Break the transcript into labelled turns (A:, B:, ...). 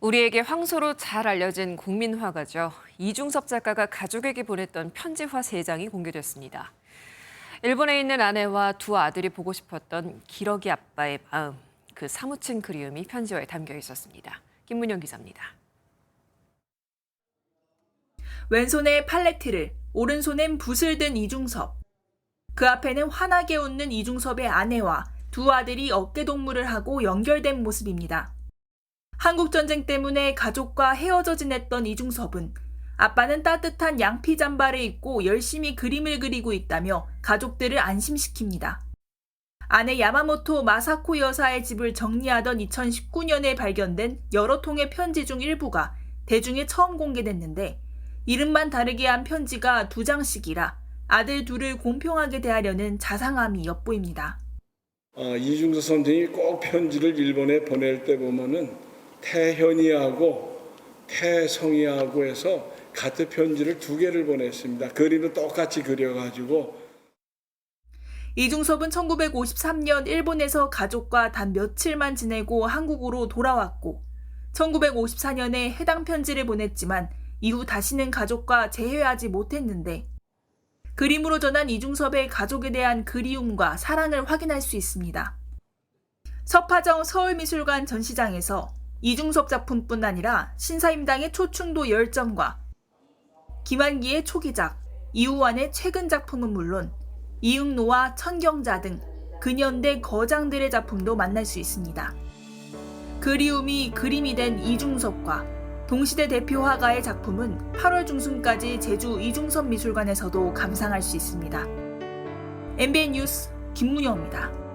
A: 우리에게 황소로 잘 알려진 국민화가죠. 이중섭 작가가 가족에게 보냈던 편지화 세 장이 공개됐습니다. 일본에 있는 아내와 두 아들이 보고 싶었던 기러기 아빠의 마음, 그 사무친 그리움이 편지화에 담겨 있었습니다. 김문영 기자입니다.
B: 왼손에 팔레트를, 오른손엔 붓을 든 이중섭. 그 앞에는 환하게 웃는 이중섭의 아내와 두 아들이 어깨동무를 하고 연결된 모습입니다. 한국전쟁 때문에 가족과 헤어져 지냈던 이중섭은 아빠는 따뜻한 양피 잠바를 입고 열심히 그림을 그리고 있다며 가족들을 안심시킵니다. 아내 야마모토 마사코 여사의 집을 정리하던 2019년에 발견된 여러 통의 편지 중 일부가 대중에 처음 공개됐는데 이름만 다르게 한 편지가 두 장씩이라 아들 둘을 공평하게 대하려는 자상함이 엿보입니다.
C: 어, 이중서 선생이 꼭 편지를 일본에 보낼 때 보면은 태현이하고 태성이하고 해서 같은 편지를 두 개를 보냈습니다. 그림도 똑같이 그려가지고
B: 이중섭은 1953년 일본에서 가족과 단 며칠만 지내고 한국으로 돌아왔고 1954년에 해당 편지를 보냈지만 이후 다시는 가족과 재회하지 못했는데 그림으로 전한 이중섭의 가족에 대한 그리움과 사랑을 확인할 수 있습니다. 서파정 서울미술관 전시장에서 이중섭 작품뿐 아니라 신사임당의 초충도 열정과 김한기의 초기작, 이우환의 최근 작품은 물론 이응노와 천경자 등 근현대 거장들의 작품도 만날 수 있습니다. 그리움이 그림이 된 이중섭과 동시대 대표 화가의 작품은 8월 중순까지 제주 이중섭 미술관에서도 감상할 수 있습니다. MBN 뉴스 김문영입니다.